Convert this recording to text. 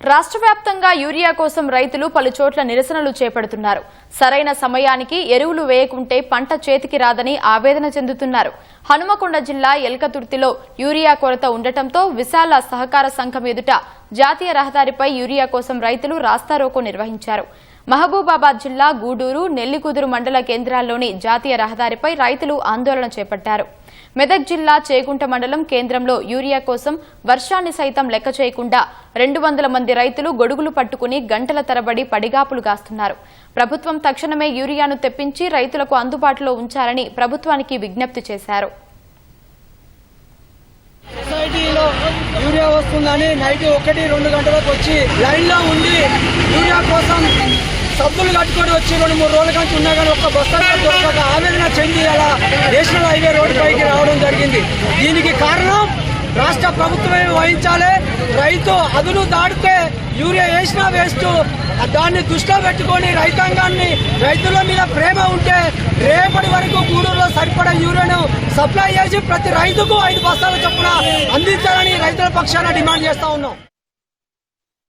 రాష్ట్ర వ్యాప్తంగా యూరియా కోసం రైతులు పలుచోట్ల నిరసనలు చేపడుతున్నారు. సరైన సమయానికి ఎరువులు వేయకుంటే పంట చేతికి రాదని ఆవేదన చెందుతున్నారు. హనుమకొండ జిల్లా ఎల్కతుర్తిలో యూరియా కొరత ఉండటంతో విశాల సహకార సంఘం ఎదుట జాతీయ రహదారిపై యూరియా కోసం రైతులు రాస్తారోకో నిర్వహించారు. మహబూబాబాద్ జిల్లా గూడూరు నెల్లికుదురు మండల కేంద్రాల్లోని జాతీయ రహదారిపై రైతులు ఆందోళన చేపట్టారు. మెదక్ జిల్లా చేగుంట మండలం కేంద్రంలో యూరియా కోసం వర్షాన్ని సైతం లెక్క చేయకుండా రెండు వందల మంది రైతులు గొడుగులు పట్టుకుని గంటల తరబడి పడిగాపులు కాస్తున్నారు. ప్రభుత్వం తక్షణమే యూరియాను తెప్పించి రైతులకు అందుబాటులో ఉంచాలని ప్రభుత్వానికి విజ్ఞప్తి చేశారు. సొసైటీలో యూరియా వస్తుందని నైట్ ఒకటి రెండు గంటలకు వచ్చి లైన్లో ఉండి యూరియా కోసం డబ్బులు కట్టుకొని వచ్చి రెండు మూడు రోజుల కంటే ఉన్నా కానీ ఒక్క బస్తా దొరకక ఆవేదన చెంది అలా నేషనల్ హైవే రోడ్డు పైకి రావడం జరిగింది. దీనికి కారణం రాష్ట్ర ప్రభుత్వమే వహించాలి. రైతు అదును దాటితే యూరియా వేసినా వేస్తూ దాన్ని దృష్టిలో పెట్టుకొని రైతాంగాన్ని రైతుల మీద ప్రేమ ఉంటే రేపటి వరకు గూడూరులో సరిపడా యూరియాను సప్లై చేసి ప్రతి రైతుకు ఐదు బస్తాల చొప్పున అందించాలని రైతుల పక్షాన డిమాండ్ చేస్తా ఉన్నాం.